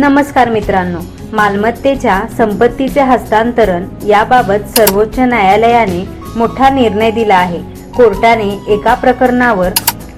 नमस्कार मित्रांनो मालमत्तेच्या संपत्तीचे हस्तांतरण याबाबत सर्वोच्च न्यायालयाने मोठा निर्णय दिला आहे. कोर्टाने एका प्रकरणावर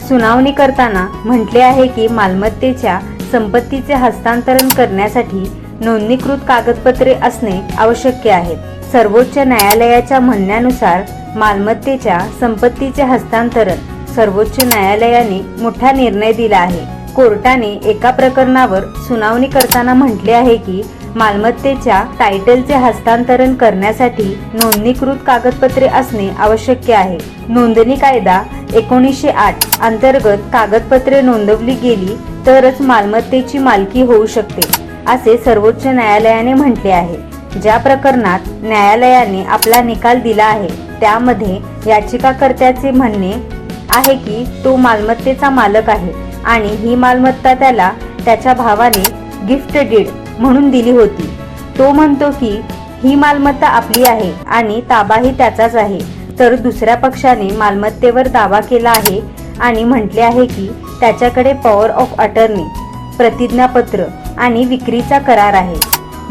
सुनावणी करताना म्हटले आहे की मालमत्तेच्या संपत्तीचे हस्तांतरण करण्यासाठी नोंदणीकृत कागदपत्रे असणे आवश्यक आहे. सर्वोच्च न्यायालयाच्या म्हणण्यानुसार मालमत्तेच्या संपत्तीचे हस्तांतरण सर्वोच्च न्यायालयाने मोठा निर्णय दिला आहे. कोर्टाने एका प्रकरणावर सुनावणी करताना म्हटले आहे की मालमत्तेच्या टायटलचे हस्तांतरण करण्यासाठी नोंदणीकृत कागदपत्रे असणे आवश्यक आहे. नोंदणी कायदा एकोणीसशे आठ अंतर्गत कागदपत्रे नोंदवली गेली तरच मालमत्तेची मालकी होऊ शकते असे सर्वोच्च न्यायालयाने म्हटले आहे. ज्या प्रकरणात न्यायालयाने आपला निकाल दिला आहे त्यामध्ये याचिकाकर्त्याचे म्हणणे आहे की तो मालमत्तेचा मालक आहे. आणि ही मालमत्ता त्याला त्याच्या भावाने गिफ्ट डीड म्हणून दिली होती. तो म्हणतो की ही मालमत्ता आपली आहे आणि ताबाही त्याचाच आहे. तर दुसऱ्या पक्षाने मालमत्तेवर दावा केला आहे आणि म्हटले आहे की त्याच्याकडे पॉवर ऑफ अटर्नी प्रतिज्ञापत्र आणि विक्रीचा करार आहे.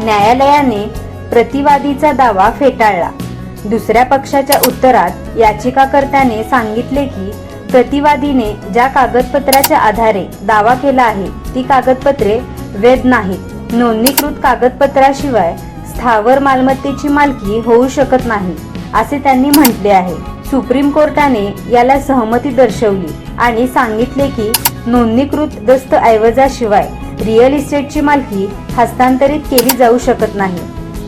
न्यायालयाने प्रतिवादीचा दावा फेटाळला. दुसऱ्या पक्षाच्या उत्तरात याचिकाकर्त्याने सांगितले की प्रतिवादीने ज्या कागदपत्राच्या आधारे दावा केला आहे ती कागदपत्रे वैध नाहीत. नोंदणीकृत कागदपत्राशिवाय स्थावर मालमत्तेची मालकी होऊ शकत नाही असे त्यांनी म्हटले आहे. सुप्रीम कोर्टाने याला सहमती दर्शवली आणि सांगितले की नोंदणीकृत दस्तऐवजाशिवाय रिअल इस्टेटची मालकी हस्तांतरित केली जाऊ शकत नाही.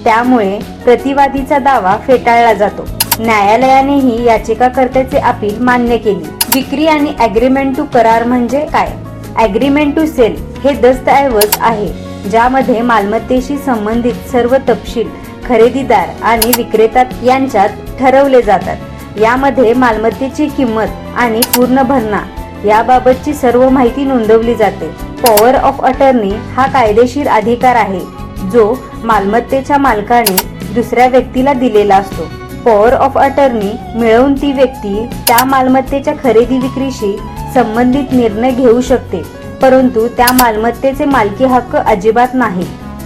त्यामुळे प्रतिवादीचा दावा फेटाळला जातो. न्यायालयानेही याचिकाकर्त्याचे अपील मान्य केली. विक्री आणि अग्रीमेंट टू करार म्हणजे काय? अग्रीमेंट टू सेल हे दस्तऐवज आहे ज्यामध्ये मालमत्तेशी संबंधित सर्व तपशील खरेदीदार आणि विक्रेता यांच्यात ठरवले जातात. यामध्ये मालमत्तेची किंमत आणि पूर्ण भरणा याबाबतची सर्व माहिती नोंदवली जाते. पॉवर ऑफ अटर्नी हा कायदेशीर अधिकार आहे जो मालमत्तेच्या मालकाने दुसऱ्या व्यक्तीला दिलेला असतो. पॉवर ऑफ अटर्नी मिळवून ती व्यक्ती त्या मालमत्तेच्या खरेदी विक्रीशी संबंधित निर्णय घेऊ शकते परंतु त्या मालमत्तेचे मालकी हक्क अजिबात नाही.